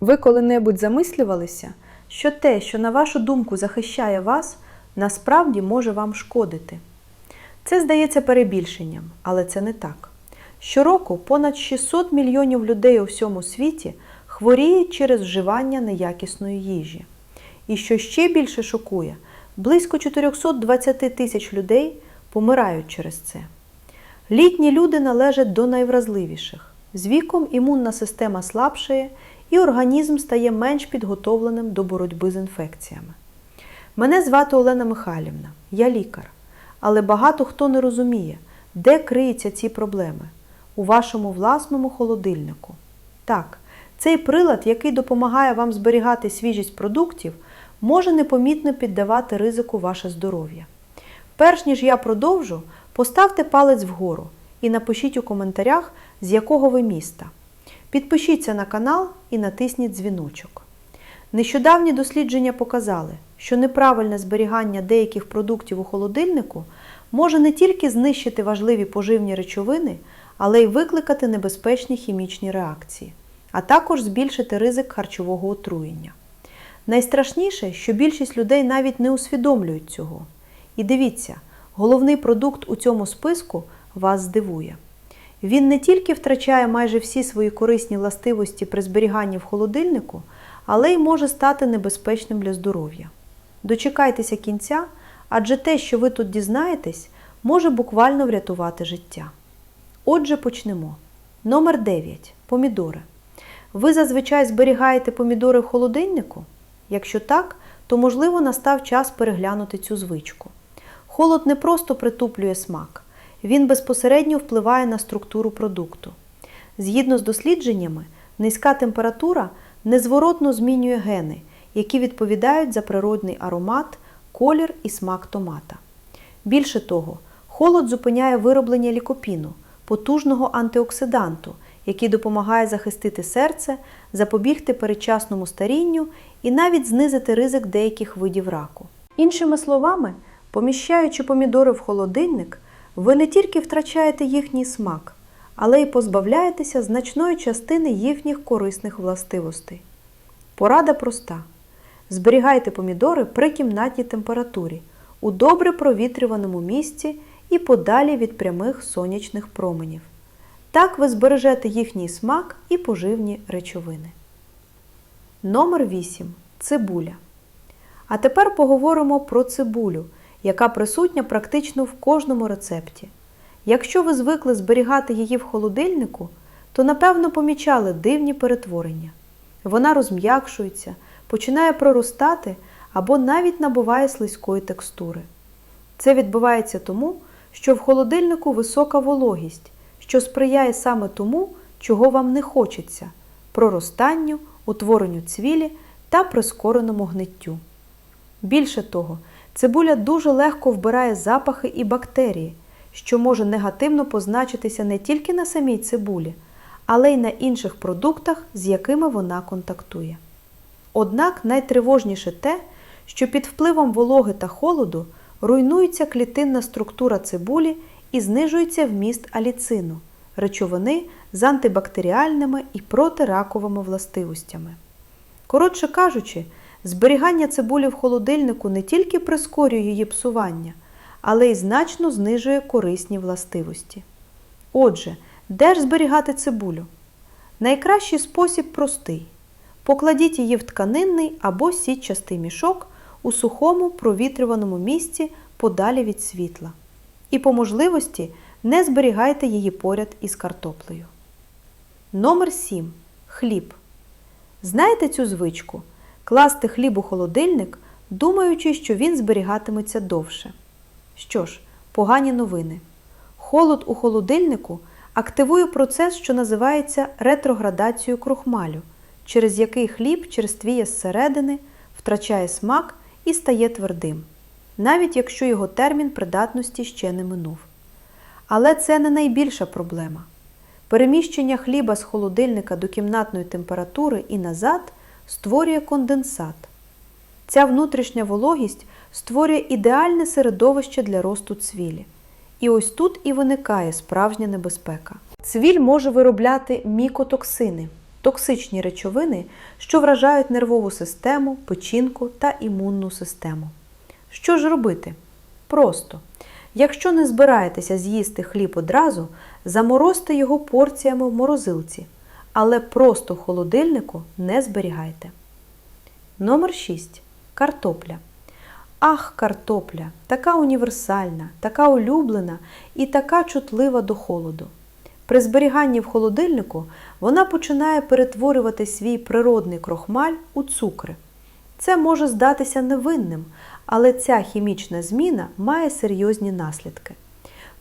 Ви коли-небудь замислювалися, що те, що на вашу думку захищає вас, насправді може вам шкодити? Це здається перебільшенням, але це не так. Щороку понад 600 мільйонів людей у всьому світі хворіють через вживання неякісної їжі. І що ще більше шокує, близько 420 тисяч людей помирають через це. Літні люди належать до найвразливіших. З віком імунна система слабшає і організм стає менш підготовленим до боротьби з інфекціями. Мене звати Олена Михайлівна, я лікар. Але багато хто не розуміє, де криються ці проблеми у вашому власному холодильнику. Так, цей прилад, який допомагає вам зберігати свіжість продуктів, може непомітно піддавати ризику ваше здоров'я. Перш ніж я продовжу, поставте палець вгору і напишіть у коментарях, з якого ви міста. Підпишіться на канал і натисніть дзвіночок. Нещодавні дослідження показали, що неправильне зберігання деяких продуктів у холодильнику може не тільки знищити важливі поживні речовини, але й викликати небезпечні хімічні реакції, а також збільшити ризик харчового отруєння. Найстрашніше, що більшість людей навіть не усвідомлюють цього. І дивіться, головний продукт у цьому списку вас здивує. Він не тільки втрачає майже всі свої корисні властивості при зберіганні в холодильнику, але й може стати небезпечним для здоров'я. Дочекайтеся кінця, адже те, що ви тут дізнаєтесь, може буквально врятувати життя. Отже, почнемо. Номер 9. Помідори. Ви зазвичай зберігаєте помідори в холодильнику? Якщо так, то можливо настав час переглянути цю звичку. Холод не просто притуплює смак, він безпосередньо впливає на структуру продукту. Згідно з дослідженнями, низька температура незворотно змінює гени, які відповідають за природний аромат, колір і смак томата. Більше того, холод зупиняє вироблення лікопіну, потужного антиоксиданту, який допомагає захистити серце, запобігти передчасному старінню і навіть знизити ризик деяких видів раку. Іншими словами, поміщаючи помідори в холодильник, ви не тільки втрачаєте їхній смак, але й позбавляєтеся значної частини їхніх корисних властивостей. Порада проста: зберігайте помідори при кімнатній температурі, у добре провітрюваному місці і подалі від прямих сонячних променів. Так ви збережете їхній смак і поживні речовини. Номер 8. Цибуля. А тепер поговоримо про цибулю, яка присутня практично в кожному рецепті. Якщо ви звикли зберігати її в холодильнику, то напевно помічали дивні перетворення. Вона розм'якшується, починає проростати або навіть набуває слизької текстури. Це відбувається тому, що в холодильнику висока вологість, що сприяє саме тому, чого вам не хочеться проростанню, утворенню цвілі та прискореному гниттю. Більше того, цибуля дуже легко вбирає запахи і бактерії, що може негативно позначитися не тільки на самій цибулі, але й на інших продуктах, з якими вона контактує. Однак найтривожніше те, що під впливом вологи та холоду руйнується клітинна структура цибулі і знижується вміст аліцину, речовини з антибактеріальними і протираковими властивостями. Коротше кажучи, зберігання цибулі в холодильнику не тільки прискорює її псування, але й значно знижує корисні властивості. Отже, де ж зберігати цибулю? Найкращий спосіб простий. Покладіть її в тканинний або сітчастий мішок у сухому провітрюваному місці подалі від світла. І по можливості не зберігайте її поряд із картоплею. Номер 7. Хліб. Знаєте цю звичку? Класти хліб у холодильник, думаючи, що він зберігатиметься довше. Що ж, погані новини. Холод у холодильнику активує процес, що називається ретроградацією крохмалю, через який хліб черствіє зсередини, втрачає смак і стає твердим, навіть якщо його термін придатності ще не минув. Але це не найбільша проблема. Переміщення хліба з холодильника до кімнатної температури і назад створює конденсат. Ця внутрішня вологість створює ідеальне середовище для росту цвілі. І ось тут і виникає справжня небезпека. Цвіль може виробляти мікотоксини, токсичні речовини, що вражають нервову систему, печінку та імунну систему. Що ж робити? Просто. Якщо не збираєтеся з'їсти хліб одразу, заморозьте його порціями в морозилці, але просто в холодильнику не зберігайте. Номер 6. Картопля. Ах, картопля, така універсальна, така улюблена і така чутлива до холоду. При зберіганні в холодильнику вона починає перетворювати свій природний крохмаль у цукри. Це може здатися невинним, але ця хімічна зміна має серйозні наслідки.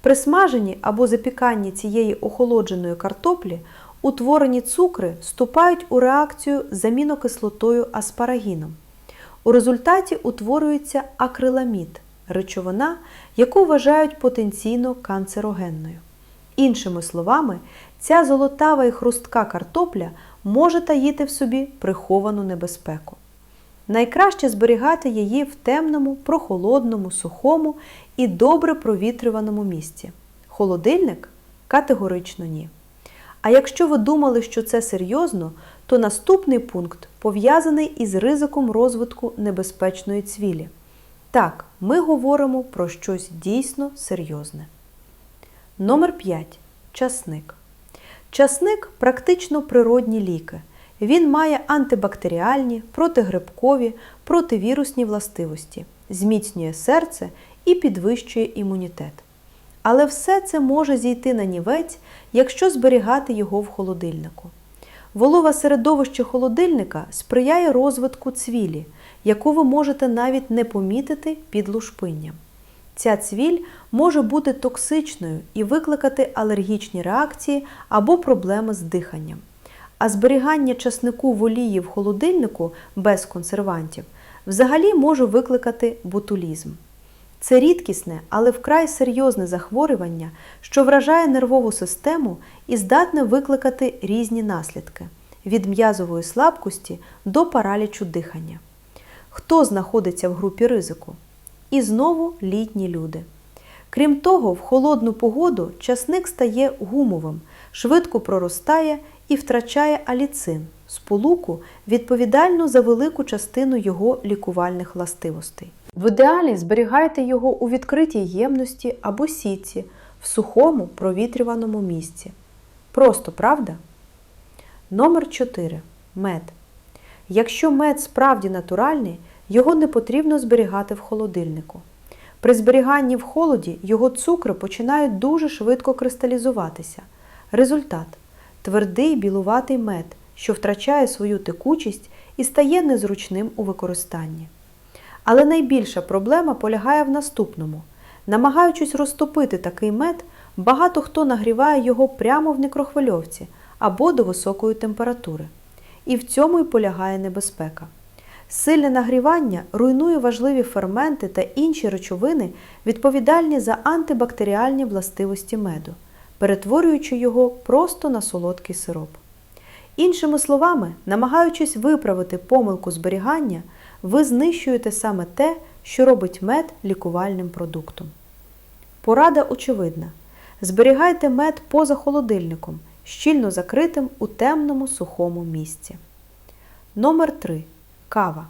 При смаженні або запіканні цієї охолодженої картоплі утворені цукри вступають у реакцію з амінокислотою аспарагіном. У результаті утворюється акриламід речовина, яку вважають потенційно канцерогенною. Іншими словами, ця золотава і хрустка картопля може таїти в собі приховану небезпеку. Найкраще зберігати її в темному, прохолодному, сухому і добре провітрюваному місці. Холодильник категорично ні. А якщо ви думали, що це серйозно, то наступний пункт пов'язаний із ризиком розвитку небезпечної цвілі. Так, ми говоримо про щось дійсно серйозне. Номер 5. Часник. Часник практично природні ліки. Він має антибактеріальні, протигрибкові, противірусні властивості, зміцнює серце і підвищує імунітет. Але все це може зійти на нівець, якщо зберігати його в холодильнику. Волове середовище холодильника сприяє розвитку цвілі, яку ви можете навіть не помітити під лушпинням. Ця цвіль може бути токсичною і викликати алергічні реакції або проблеми з диханням. А зберігання часнику в олії в холодильнику без консервантів взагалі може викликати ботулізм. Це рідкісне, але вкрай серйозне захворювання, що вражає нервову систему і здатне викликати різні наслідки від м'язової слабкості до паралічу дихання. Хто знаходиться в групі ризику? І знову літні люди. Крім того, в холодну погоду часник стає гумовим, швидко проростає і втрачає аліцин, сполуку, відповідальну за велику частину його лікувальних властивостей. В ідеалі зберігайте його у відкритій ємності або сітці в сухому провітрюваному місці. Просто правда? Номер 4. Мед. Якщо мед справді натуральний, його не потрібно зберігати в холодильнику. При зберіганні в холоді його цукри починають дуже швидко кристалізуватися. Результат твердий білуватий мед, що втрачає свою текучість і стає незручним у використанні. Але найбільша проблема полягає в наступному: намагаючись розтопити такий мед, багато хто нагріває його прямо в мікрохвильовці або до високої температури. І в цьому й полягає небезпека. Сильне нагрівання руйнує важливі ферменти та інші речовини, відповідальні за антибактеріальні властивості меду, перетворюючи його просто на солодкий сироп. Іншими словами, намагаючись виправити помилку зберігання, ви знищуєте саме те, що робить мед лікувальним продуктом. Порада очевидна: зберігайте мед поза холодильником, щільно закритим у темному сухому місці. Номер 3. Кава.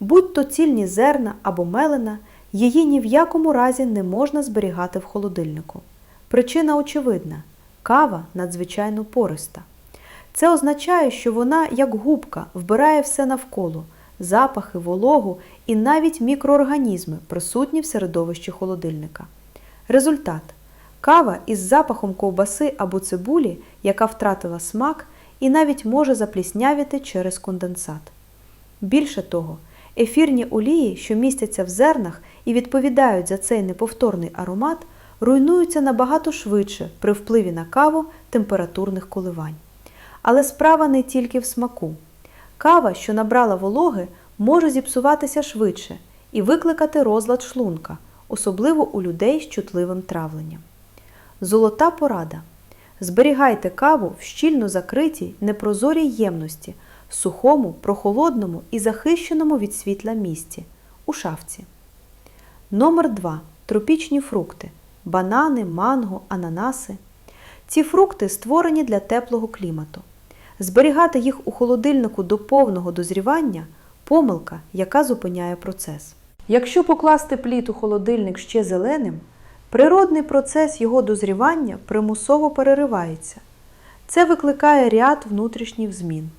Будь то цільні зерна або мелена, її ні в якому разі не можна зберігати в холодильнику. Причина очевидна кава надзвичайно пориста. Це означає, що вона, як губка, вбирає все навколо запахи, вологу і навіть мікроорганізми, присутні в середовищі холодильника. Результат кава із запахом ковбаси або цибулі, яка втратила смак, і навіть може запліснявіти через конденсат. Більше того, ефірні олії, що містяться в зернах і відповідають за цей неповторний аромат, руйнуються набагато швидше при впливі на каву температурних коливань. Але справа не тільки в смаку. Кава, що набрала вологи, може зіпсуватися швидше і викликати розлад шлунка, особливо у людей з чутливим травленням. Золота порада. Зберігайте каву в щільно закритій, непрозорій ємності, в сухому, прохолодному і захищеному від світла місці у шафці. Номер 2. Тропічні фрукти банани, манго, ананаси. Ці фрукти створені для теплого клімату. Зберігати їх у холодильнику до повного дозрівання помилка, яка зупиняє процес. Якщо покласти плід у холодильник ще зеленим, природний процес його дозрівання примусово переривається. Це викликає ряд внутрішніх змін.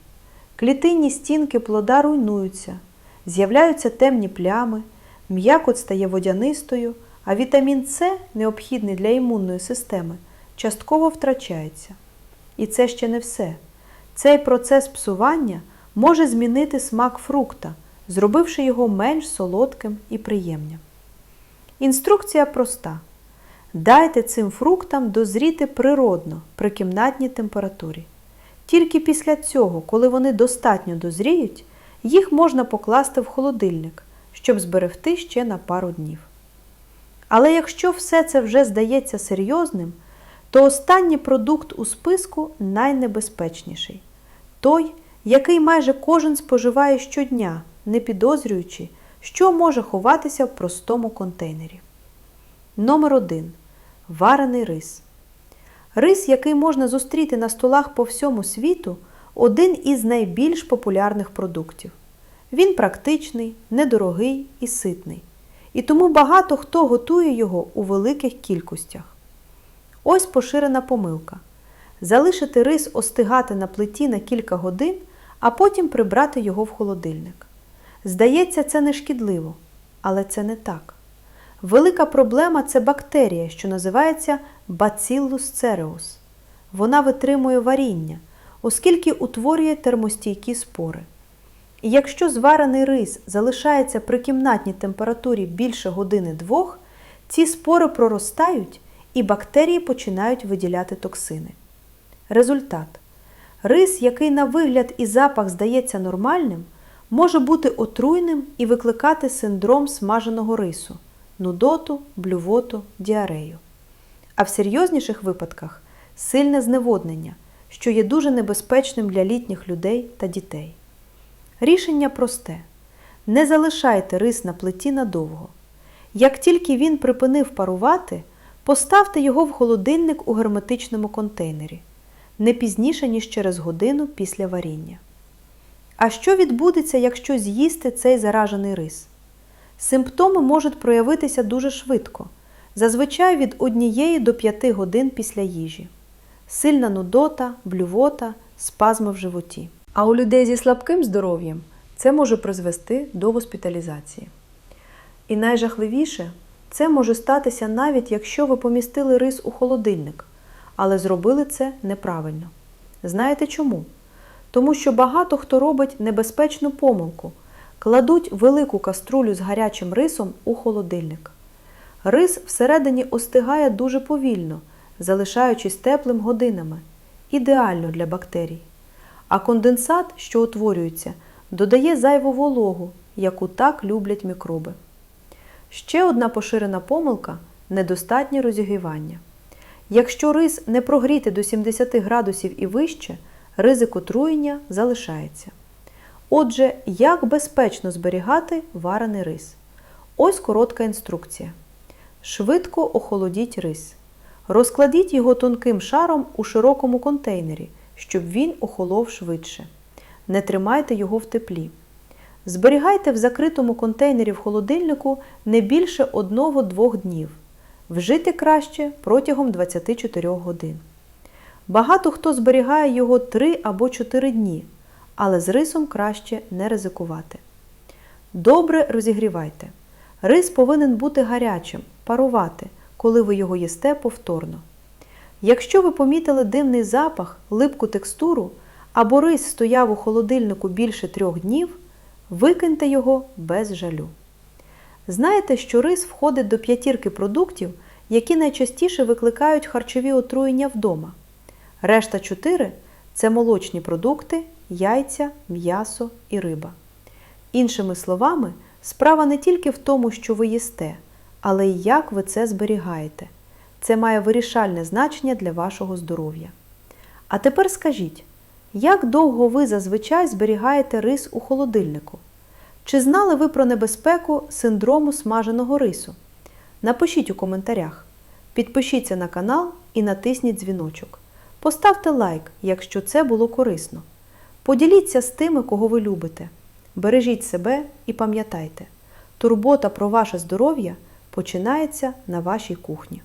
Клітинні стінки плода руйнуються, з'являються темні плями, м'якоть стає водянистою, а вітамін С, необхідний для імунної системи, частково втрачається. І це ще не все. Цей процес псування може змінити смак фрукта, зробивши його менш солодким і приємним. Інструкція проста. Дайте цим фруктам дозріти природно при кімнатній температурі. Тільки після цього, коли вони достатньо дозріють, їх можна покласти в холодильник, щоб зберегти ще на пару днів. Але якщо все це вже здається серйозним, то останній продукт у списку найнебезпечніший той, який майже кожен споживає щодня, не підозрюючи, що може ховатися в простому контейнері. Номер 1. Варений рис. Рис, який можна зустріти на столах по всьому світу, один із найбільш популярних продуктів. Він практичний, недорогий і ситний. І тому багато хто готує його у великих кількостях. Ось поширена помилка. Залишити рис остигати на плиті на кілька годин, а потім прибрати його в холодильник. Здається, це не шкідливо, але це не так. Велика проблема це бактерія, що називається Bacillus cereus. Вона витримує варіння, оскільки утворює термостійкі спори. І якщо зварений рис залишається при кімнатній температурі більше години двох, ці спори проростають і бактерії починають виділяти токсини. Результат. Рис, який на вигляд і запах здається нормальним, може бути отруйним і викликати синдром смаженого рису, нудоту, блювоту, діарею. А в серйозніших випадках сильне зневоднення, що є дуже небезпечним для літніх людей та дітей. Рішення просте: не залишайте рис на плиті надовго. Як тільки він припинив парувати, поставте його в холодильник у герметичному контейнері не пізніше, ніж через годину після варіння. А що відбудеться, якщо з'їсти цей заражений рис? Симптоми можуть проявитися дуже швидко, зазвичай від 1 до 5 годин після їжі. Сильна нудота, блювота, спазми в животі. А у людей зі слабким здоров'ям це може призвести до госпіталізації. І найжахливіше, це може статися навіть якщо ви помістили рис у холодильник, але зробили це неправильно. Знаєте чому? Тому що багато хто робить небезпечну помилку, кладуть велику каструлю з гарячим рисом у холодильник. Рис всередині остигає дуже повільно, залишаючись теплим годинами, ідеально для бактерій. А конденсат, що утворюється, додає зайву вологу, яку так люблять мікроби. Ще одна поширена помилка недостатнє розігрівання. Якщо рис не прогріти до 70 градусів і вище, ризик отруєння залишається. Отже, як безпечно зберігати варений рис? Ось коротка інструкція. Швидко охолодіть рис. Розкладіть його тонким шаром у широкому контейнері, щоб він охолов швидше. Не тримайте його в теплі. Зберігайте в закритому контейнері в холодильнику не більше 1-2 днів. Вжити краще протягом 24 годин. Багато хто зберігає його 3 або 4 дні, але з рисом краще не ризикувати. Добре розігрівайте. Рис повинен бути гарячим, парувати, коли ви його їсте повторно. Якщо ви помітили дивний запах, липку текстуру або рис стояв у холодильнику більше трьох днів, викиньте його без жалю. Знаєте, що рис входить до п'ятірки продуктів, які найчастіше викликають харчові отруєння вдома. Решта 4 це молочні продукти, яйця, м'ясо і риба. Іншими словами, справа не тільки в тому, що ви їсте, але й як ви це зберігаєте. Це має вирішальне значення для вашого здоров'я. А тепер скажіть, як довго ви зазвичай зберігаєте рис у холодильнику? Чи знали ви про небезпеку синдрому смаженого рису? Напишіть у коментарях. Підпишіться на канал і натисніть дзвіночок. Поставте лайк, якщо це було корисно. Поділіться з тими, кого ви любите. Бережіть себе і пам'ятайте, турбота про ваше здоров'я починається на вашій кухні.